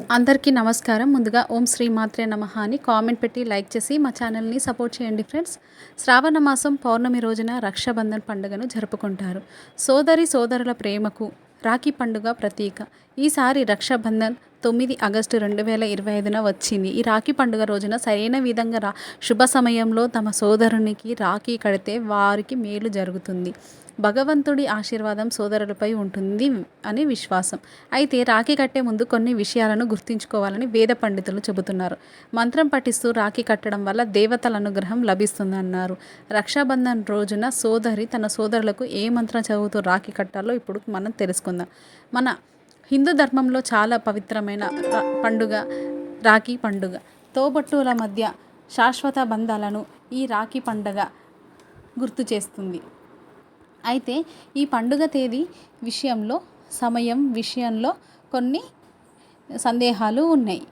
అందరికీ నమస్కారం. ముందుగా ఓం శ్రీ మాత్రే నమ అని కామెంట్ పెట్టి లైక్ చేసి మా ఛానల్ని సపోర్ట్ చేయండి ఫ్రెండ్స్. శ్రావణ మాసం పౌర్ణమి రోజున రక్షాబంధన్ పండుగను జరుపుకుంటారు. సోదరి సోదరుల ప్రేమకు రాఖీ పండుగ ప్రతీక. ఈసారి రక్షాబంధన్ తొమ్మిది ఆగస్టు రెండు వేల ఇరవై ఐదున వచ్చింది. ఈ రాఖీ పండుగ రోజున సరైన విధంగా రా శుభ సమయంలో తమ సోదరునికి రాఖీ కడితే వారికి మేలు జరుగుతుంది. భగవంతుడి ఆశీర్వాదం సోదరులపై ఉంటుంది అని విశ్వాసం. అయితే రాఖీ కట్టే ముందు కొన్ని విషయాలను గుర్తుంచుకోవాలని వేద పండితులు చెబుతున్నారు. మంత్రం పఠిస్తూ రాఖీ కట్టడం వల్ల దేవతల అనుగ్రహం లభిస్తుందన్నారు. రక్షాబంధన్ రోజున సోదరి తన సోదరులకు ఏ మంత్రం చదువుతూ రాఖీ కట్టాలో ఇప్పుడు మనం తెలుసుకుందాం. మన హిందూ ధర్మంలో చాలా పవిత్రమైన పండుగ రాఖీ పండుగ. తోబట్టువుల మధ్య శాశ్వత బంధాలను ఈ రాఖీ పండుగ గుర్తు చేస్తుంది. అయితే ఈ పండుగ తేదీ విషయంలో సమయం విషయంలో కొన్ని సందేహాలు ఉన్నాయి.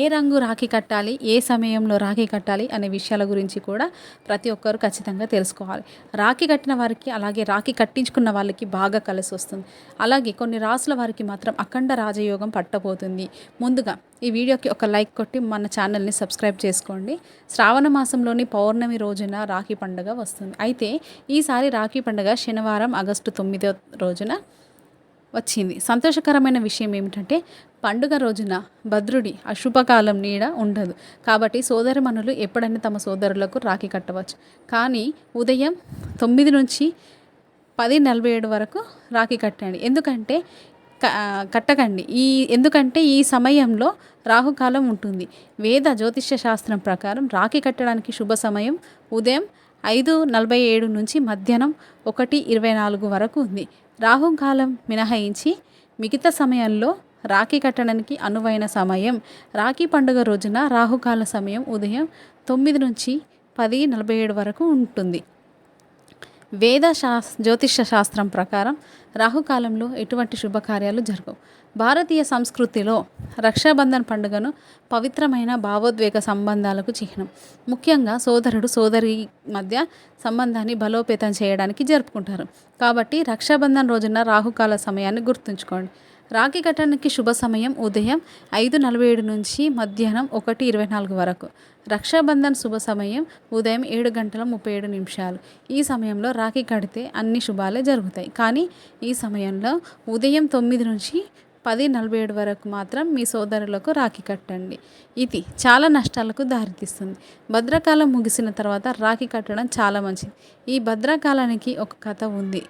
ఏ రంగు రాఖీ కట్టాలి ఏ సమయంలో రాఖీ కట్టాలి అనే విషయాల గురించి కూడా ప్రతి ఒక్కరు ఖచ్చితంగా తెలుసుకోవాలి. రాఖీ కట్టిన వారికి అలాగే రాఖీ కట్టించుకున్న వాళ్ళకి బాగా కలిసి వస్తుంది. అలాగే కొన్ని రాసుల వారికి మాత్రం అఖండ రాజయోగం పట్టబోతుంది. ముందుగా ఈ వీడియోకి ఒక లైక్ కొట్టి మన ఛానల్ని సబ్స్క్రైబ్ చేసుకోండి. శ్రావణ మాసంలోని పౌర్ణమి రోజున రాఖీ పండుగ వస్తుంది. అయితే ఈసారి రాఖీ పండుగ శనివారం ఆగస్టు తొమ్మిదో రోజున వచ్చింది. సంతోషకరమైన విషయం ఏమిటంటే పండుగ రోజున భద్రుడి అశుభకాలం నీడ ఉండదు. కాబట్టి సోదరమణులు ఎప్పుడైనా తమ సోదరులకు రాఖీ కట్టవచ్చు. కానీ ఉదయం తొమ్మిది నుంచి పది నలభై ఏడు వరకు రాఖీ కట్టండి. ఎందుకంటే కట్టకండి. ఈ ఎందుకంటే ఈ సమయంలో రాహుకాలం ఉంటుంది. వేద జ్యోతిష్య శాస్త్రం ప్రకారం రాఖీ కట్టడానికి శుభ సమయం ఉదయం ఐదు నలభై ఏడు నుంచి మధ్యాహ్నం ఒకటి ఇరవై నాలుగు వరకు ఉంది. రాహుకాలం మినహాయించి మిగతా సమయంలో రాఖీ కట్టడానికి అనువైన సమయం. రాఖీ పండుగ రోజున రాహుకాల సమయం ఉదయం తొమ్మిది నుంచి పది నలభై ఏడు వరకు ఉంటుంది. వేద శాస్ జ్యోతిష శాస్త్రం ప్రకారం రాహుకాలంలో ఎటువంటి శుభకార్యాలు జరగవు. భారతీయ సంస్కృతిలో రక్షాబంధన్ పండుగను పవిత్రమైన భావోద్వేగ సంబంధాలకు చిహ్నం. ముఖ్యంగా సోదరుడు సోదరి మధ్య సంబంధాన్ని బలోపేతం చేయడానికి జరుపుకుంటారు. కాబట్టి రక్షాబంధన్ రోజున రాహుకాల సమయాన్ని గుర్తుంచుకోండి. రాఖీ కట్టడానికి శుభ సమయం ఉదయం ఐదు నలభై ఏడు నుంచి మధ్యాహ్నం ఒకటి ఇరవై నాలుగు వరకు. రక్షాబంధన్ శుభ సమయం ఉదయం ఏడు గంటల ముప్పై ఏడు నిమిషాలు. ఈ సమయంలో రాఖీ కడితే అన్ని శుభాలే జరుగుతాయి. కానీ ఈ సమయంలో ఉదయం తొమ్మిది నుంచి పది నలభై ఏడు వరకు మాత్రం మీ సోదరులకు రాఖీ కట్టండి. ఇది చాలా నష్టాలకు దారితీస్తుంది. భద్రకాలం ముగిసిన తర్వాత రాఖీ కట్టడం చాలా మంచిది. ఈ భద్రకాలానికి ఒక కథ ఉంది.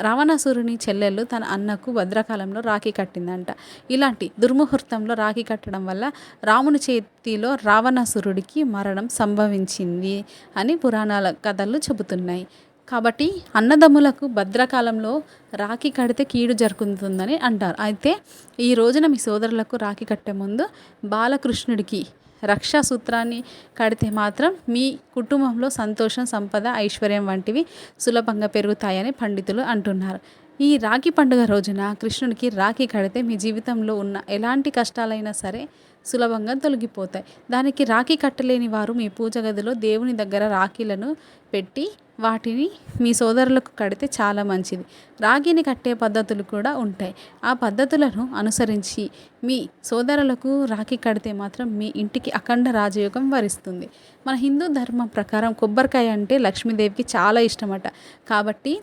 రావణాసురుని చెల్లెలు తన అన్నకు భద్రకాలంలో రాఖీ కట్టిందంట. ఇలాంటి దుర్ముహూర్తంలో రాఖీ కట్టడం వల్ల రాముని చేతిలో రావణాసురుడికి మరణం సంభవించింది అని పురాణాల కథలు చెబుతున్నాయి. కాబట్టి అన్నదమ్ములకు భద్రకాలంలో రాఖీ కడితే కీడు జరుగుతుందని అంటారు. అయితే ఈ రోజున మీ సోదరులకు రాఖీ కట్టే ముందు బాలకృష్ణుడికి రక్షా సూత్రాన్ని కడితే మాత్రం మీ కుటుంబంలో సంతోషం సంపద ఐశ్వర్యం వంటివి సులభంగా పెరుగుతాయని పండితులు అంటున్నారు. ఈ రాఖీ పండుగ రోజున కృష్ణుడికి రాఖీ కడితే మీ జీవితంలో ఉన్న ఎలాంటి కష్టాలైనా సరే సులభంగా తొలగిపోతాయి. దానికి రాఖీ కట్టలేని వారు మీ పూజ గదిలో దేవుని దగ్గర రాఖీలను పెట్టి వాటిని మీ సోదరులకు కడితే చాలా మంచిది. రాగిని కట్టే పద్ధతులు కూడా ఉంటాయి. ఆ పద్ధతులను అనుసరించి మీ సోదరులకు రాఖీ కడితే మాత్రం మీ ఇంటికి అఖండ రాజయోగం వరిస్తుంది. మన హిందూ ధర్మం ప్రకారం కొబ్బరికాయ అంటే లక్ష్మీదేవికి చాలా ఇష్టమట. కాబట్టి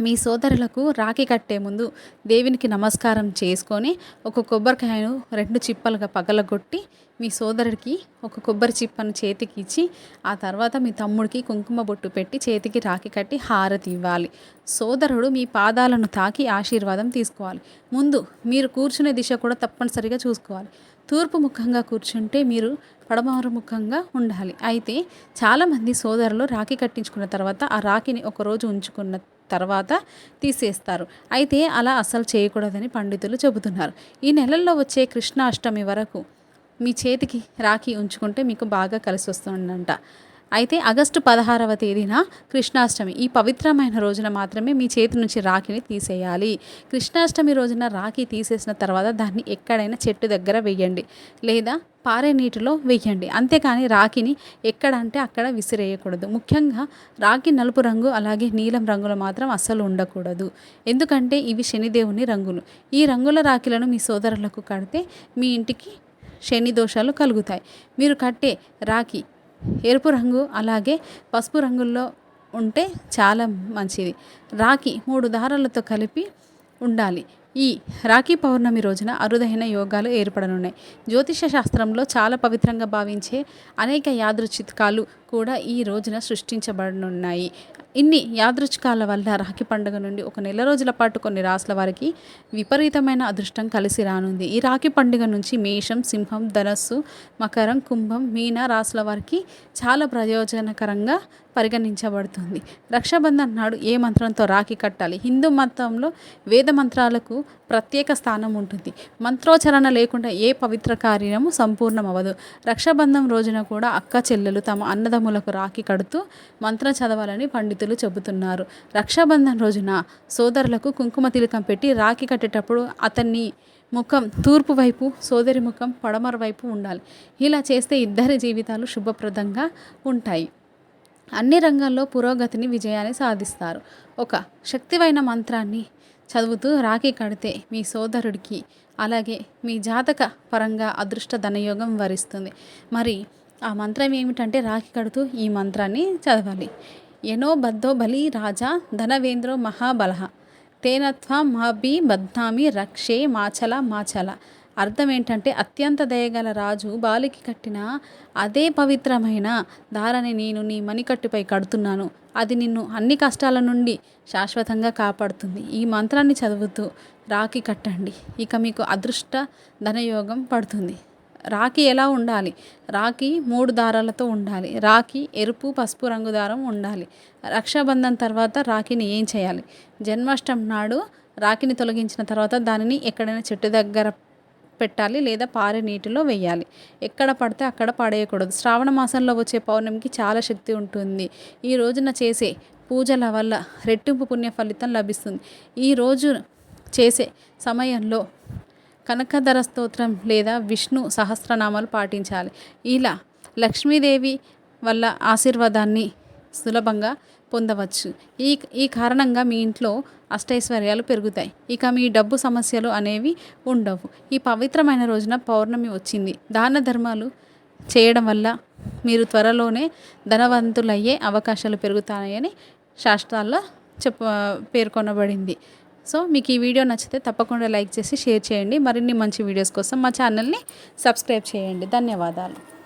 మీ సోదరులకు రాఖీ కట్టే ముందు దేవునికి నమస్కారం చేసుకొని ఒక కొబ్బరికాయను రెండు చిప్పలుగా పగలగొట్టి మీ సోదరుడికి ఒక కొబ్బరి చిప్పను చేతికి ఇచ్చి ఆ తర్వాత మీ తమ్ముడికి కుంకుమ బొట్టు పెట్టి చేతికి రాఖీ కట్టి హారతి ఇవ్వాలి. సోదరుడు మీ పాదాలను తాకి ఆశీర్వాదం తీసుకోవాలి. ముందు మీరు కూర్చునే దిశ కూడా తప్పనిసరిగా చూసుకోవాలి. తూర్పు ముఖంగా కూర్చుంటే మీరు పడమర ముఖంగా ఉండాలి. అయితే చాలామంది సోదరులు రాఖీ కట్టించుకున్న తర్వాత ఆ రాఖీని ఒకరోజు ఉంచుకున్న తర్వాత తీసేస్తారు. అయితే అలా అస్సలు చేయకూడదని పండితులు చెబుతున్నారు. ఈ నెలల్లో వచ్చే కృష్ణాష్టమి వరకు మీ చేతికి రాఖీ ఉంచుకుంటే మీకు బాగా కలిసి వస్తుందంట అయితే ఆగస్టు పదహారవ తేదీన కృష్ణాష్టమి. ఈ పవిత్రమైన రోజున మాత్రమే మీ చేతి నుంచి రాఖీని తీసేయాలి. కృష్ణాష్టమి రోజున రాఖీ తీసేసిన తర్వాత దాన్ని ఎక్కడైనా చెట్టు దగ్గర వేయండి. లేదా పారే నీటిలో వేయండి. అంతేకాని రాఖీని ఎక్కడంటే అక్కడ విసిరేయకూడదు. ముఖ్యంగా రాఖీ నలుపు రంగు అలాగే నీలం రంగులు మాత్రం అస్సలు ఉండకూడదు. ఎందుకంటే ఇవి శనిదేవుని రంగులు. ఈ రంగుల రాఖీలను మీ సోదరులకు కడితే మీ ఇంటికి శని దోషాలు కలుగుతాయి. మీరు కట్టే రాఖీ ఎరుపు రంగు అలాగే పసుపు రంగుల్లో ఉంటే చాలా మంచిది. రాఖీ మూడు దారాలతో కలిపి ఉండాలి. ఈ రాఖీ పౌర్ణమి రోజున అరుదైన యోగాలు ఏర్పడనున్నాయి. జ్యోతిష శాస్త్రంలో చాలా పవిత్రంగా భావించే అనేక యాదృచ్ఛికాలు కూడా ఈ రోజున సృష్టించబడనున్నాయి. ఇన్ని యాదృచ్ఛికాల వల్ల రాఖీ పండుగ నుండి ఒక నెల రోజుల పాటు కొన్ని రాసుల వారికి విపరీతమైన అదృష్టం కలిసి రానుంది. ఈ రాఖీ పండుగ నుంచి మేషం సింహం ధనస్సు మకరం కుంభం మీన రాసుల వారికి చాలా ప్రయోజనకరంగా పరిగణించబడుతుంది. రక్షాబంధన్ నాడు ఏ మంత్రంతో రాఖీ కట్టాలి? హిందూ మతంలో వేద మంత్రాలకు ప్రత్యేక స్థానం ఉంటుంది. మంత్రోచరణ లేకుండా ఏ పవిత్ర కార్యము సంపూర్ణమవ్వదు. రక్షాబంధం రోజున కూడా అక్క చెల్లెలు తమ అన్నదమ్ములకు రాఖీ కడుతూ మంత్రం చదవాలని పండితులు చెబుతున్నారు. రక్షాబంధన్ రోజున సోదరులకు కుంకుమ తిలకం పెట్టి రాఖీ కట్టేటప్పుడు అతన్ని ముఖం తూర్పు వైపు సోదరి ముఖం పడమర వైపు ఉండాలి. ఇలా చేస్తే ఇద్దరి జీవితాలు శుభప్రదంగా ఉంటాయి. అన్ని రంగాల్లో పురోగతిని విజయాన్ని సాధిస్తారు. ఒక శక్తివైన మంత్రాన్ని చదువుతూ రాఖీ కడితే మీ సోదరుడికి అలాగే మీ జాతక పరంగా అదృష్ట ధనయోగం వరిస్తుంది. మరి ఆ మంత్రం ఏమిటంటే రాఖీ కడుతూ ఈ మంత్రాన్ని చదవాలి. ఎనో బద్దో బలి రాజా ధనవేంద్రో మహాబలహ. తేనత్వ మాబి బద్నామి రక్షే మాచల మాచల. అర్థం ఏంటంటే అత్యంత దయగల రాజు బాలికి కట్టిన అదే పవిత్రమైన దారని నేను నీ మణికట్టుపై కడుతున్నాను. అది నిన్ను అన్ని కష్టాల నుండి శాశ్వతంగా కాపాడుతుంది. ఈ మంత్రాన్ని చదువుతూ రాఖీ కట్టండి. ఇక మీకు అదృష్ట ధనయోగం పడుతుంది. రాఖీ ఎలా ఉండాలి? రాఖీ మూడు దారాలతో ఉండాలి. రాఖీ ఎరుపు పసుపు రంగు దారం ఉండాలి. రక్షాబంధన్ తర్వాత రాఖీని ఏం చేయాలి? జన్మాష్టమి నాడు రాఖీని తొలగించిన తర్వాత దానిని ఎక్కడైనా చెట్టు దగ్గర పెట్టాలి లేదా పారే నీటిలో వేయాలి. ఎక్కడ పడితే అక్కడ పడేయకూడదు. శ్రావణ మాసంలో వచ్చే పౌర్ణమికి చాలా శక్తి ఉంటుంది. ఈ రోజున చేసే పూజల వల్ల రెట్టింపు పుణ్య ఫలితం లభిస్తుంది. ఈ రోజు చేసే సమయంలో కనకధర స్తోత్రం లేదా విష్ణు సహస్రనామాలు పాటించాలి. ఇలా లక్ష్మీదేవి వల్ల ఆశీర్వాదాన్ని సులభంగా పొందవచ్చు. ఈ ఈ కారణంగా మీ ఇంట్లో అష్టైశ్వర్యాలు పెరుగుతాయి. ఇక మీ డబ్బు సమస్యలు అనేవి ఉండవు. ఈ పవిత్రమైన రోజున పౌర్ణమి వచ్చింది. దాన ధర్మాలు చేయడం వల్ల మీరు త్వరలోనే ధనవంతులయ్యే అవకాశాలు పెరుగుతాయని శాస్త్రాల్లో చెప్ప పేర్కొనబడింది. సో మీకు ఈ వీడియో నచ్చితే తప్పకుండా లైక్ చేసి షేర్ చేయండి. మరిన్ని మంచి వీడియోస్ కోసం మా ఛానల్ని సబ్స్క్రైబ్ చేయండి. ధన్యవాదాలు.